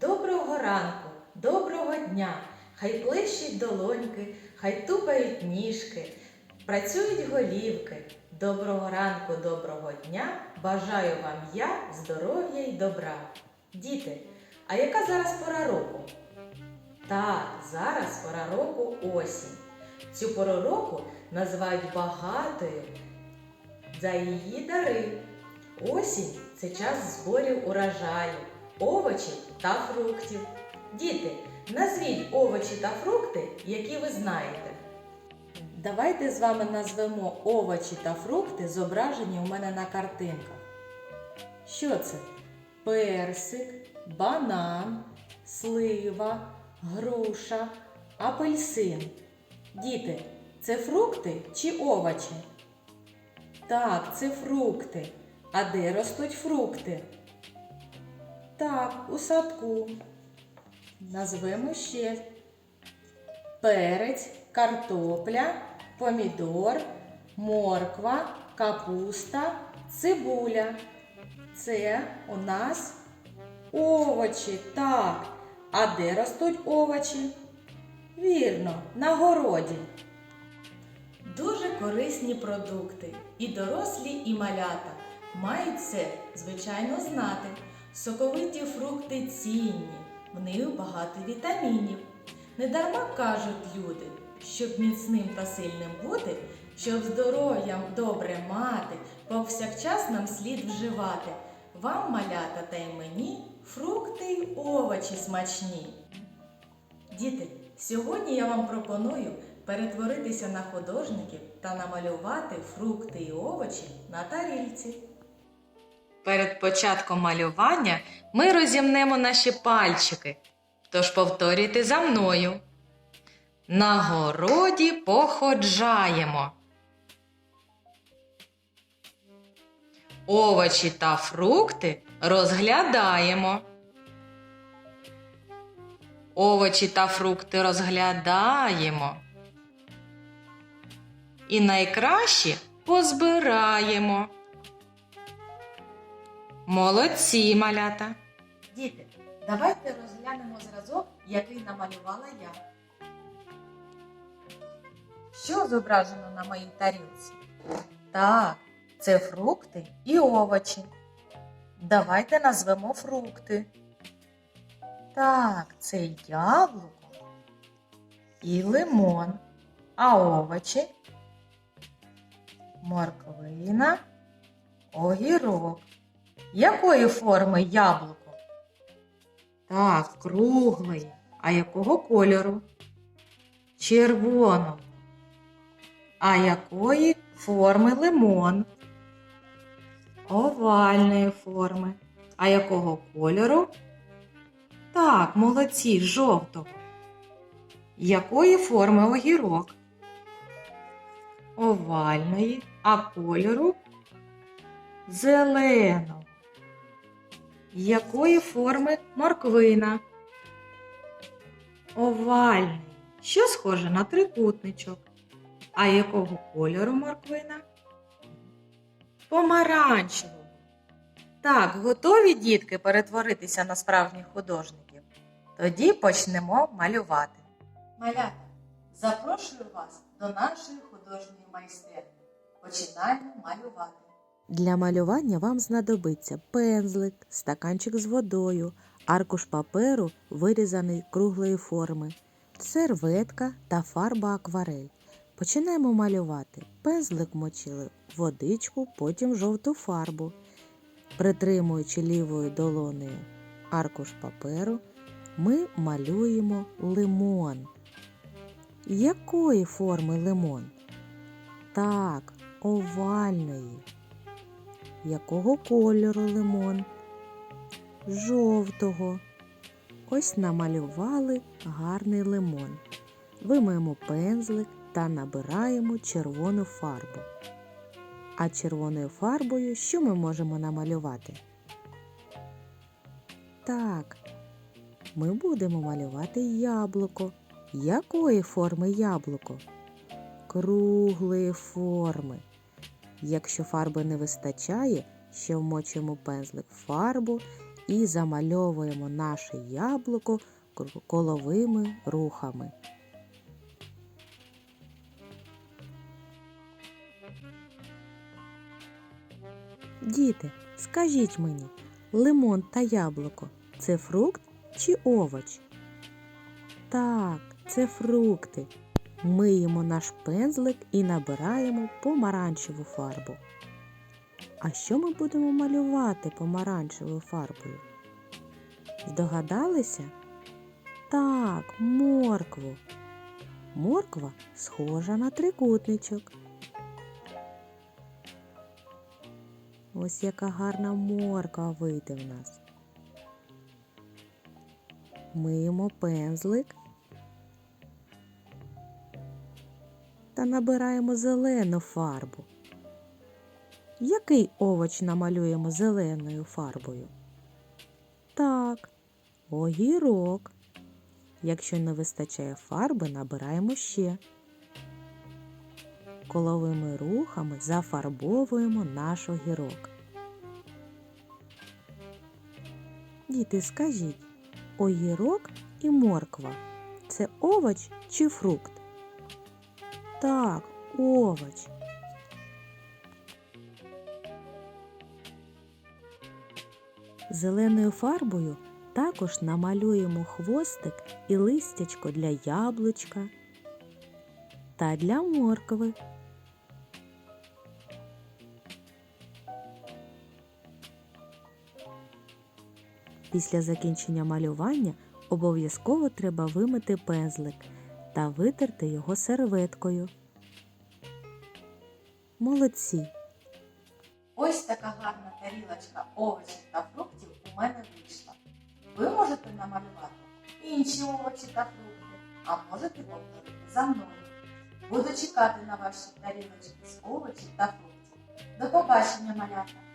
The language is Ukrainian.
Доброго ранку, доброго дня! Хай плещуть долоньки, хай тупають ніжки, працюють голівки. Доброго ранку, доброго дня! Бажаю вам я здоров'я й добра. Діти, а яка зараз пора року? Так, зараз пора року осінь. Цю пору року називають багатою за її дари. Осінь це час зборів урожаю, овочів та фруктів. Діти, назвіть овочі та фрукти, які ви знаєте. Давайте з вами назвемо овочі та фрукти, зображені у мене на картинках. Що це? Персик, банан, слива, груша, апельсин. Діти, це фрукти чи овочі? Так, це фрукти. А де ростуть фрукти? Так, у садку. Назвемо ще перець, картопля, помідор, морква, капуста, цибуля. Це у нас овочі. Так. А де ростуть овочі? Вірно, на городі. Дуже корисні продукти. І дорослі, і малята мають це, звичайно, знати. Соковиті фрукти цінні, в них багато вітамінів. Недарма кажуть люди, щоб міцним та сильним бути, щоб здоров'ям добре мати, повсякчас нам слід вживати. Вам, малята, та й мені, фрукти й овочі смачні. Діти, сьогодні я вам пропоную перетворитися на художників та намалювати фрукти і овочі на тарільці. Перед початком малювання ми розімнемо наші пальчики. Тож повторюйте за мною. На городі походжаємо. Овочі та фрукти розглядаємо. Овочі та фрукти розглядаємо. І найкращі позбираємо. Молодці, малята. Діти, давайте розглянемо зразок, який намалювала я. Що зображено на моїй тарілці? Так, це фрукти і овочі. Давайте назвемо фрукти. Так, це яблуко і лимон. А овочі морквина, огірок. Якої форми яблуко? Так, круглої. А якого кольору? Червоного. А якої форми лимон? Овальної форми. А якого кольору? Так, молодці, жовтого. Якої форми огірок? Овальної, а кольору зеленого. Якої форми морквина? Овальний, що схоже на трикутничок. А якого кольору морквина? Помаранчевого. Так, готові дітки перетворитися на справжніх художників? Тоді почнемо малювати. Малята, запрошую вас до нашої художньої майстерні. Починаємо малювати. Для малювання вам знадобиться пензлик, стаканчик з водою, аркуш паперу, вирізаний круглої форми, серветка та фарба акварель. Починаємо малювати. Пензлик мочили водичку, потім жовту фарбу. Притримуючи лівою долонею аркуш паперу, ми малюємо лимон. Якої форми лимон? Так, овальної. Якого кольору лимон? Жовтого. Ось намалювали гарний лимон. Вимиємо пензлик та набираємо червону фарбу. А червоною фарбою що ми можемо намалювати? Так, ми будемо малювати яблуко. Якої форми яблуко? Круглої форми. Якщо фарби не вистачає, ще вмочуємо пензлик в фарбу і замальовуємо наше яблуко коловими рухами. Діти, скажіть мені, лимон та яблуко це фрукт чи овоч? Так, це фрукти. Миємо наш пензлик і набираємо помаранчеву фарбу. А що ми будемо малювати помаранчевою фарбою? Здогадалися? Так, моркву. Морква схожа на трикутничок. Ось яка гарна морква вийде в нас. Миємо пензлик та набираємо зелену фарбу. Який овоч намалюємо зеленою фарбою? Так, огірок. Якщо не вистачає фарби, набираємо ще. Коловими рухами зафарбовуємо наш огірок. Діти, скажіть, огірок і морква це овоч чи фрукт? Так, овоч. Зеленою фарбою також намалюємо хвостик і листячко для яблучка та для моркви. Після закінчення малювання обов'язково треба вимити пензлик та витерти його серветкою. Молодці! Ось така гарна тарілочка овочів та фруктів у мене вийшла. Ви можете намалювати інші овочі та фрукти, а можете повторити за мною. Буду чекати на ваші тарілочки з овочів та фруктів. До побачення, малята!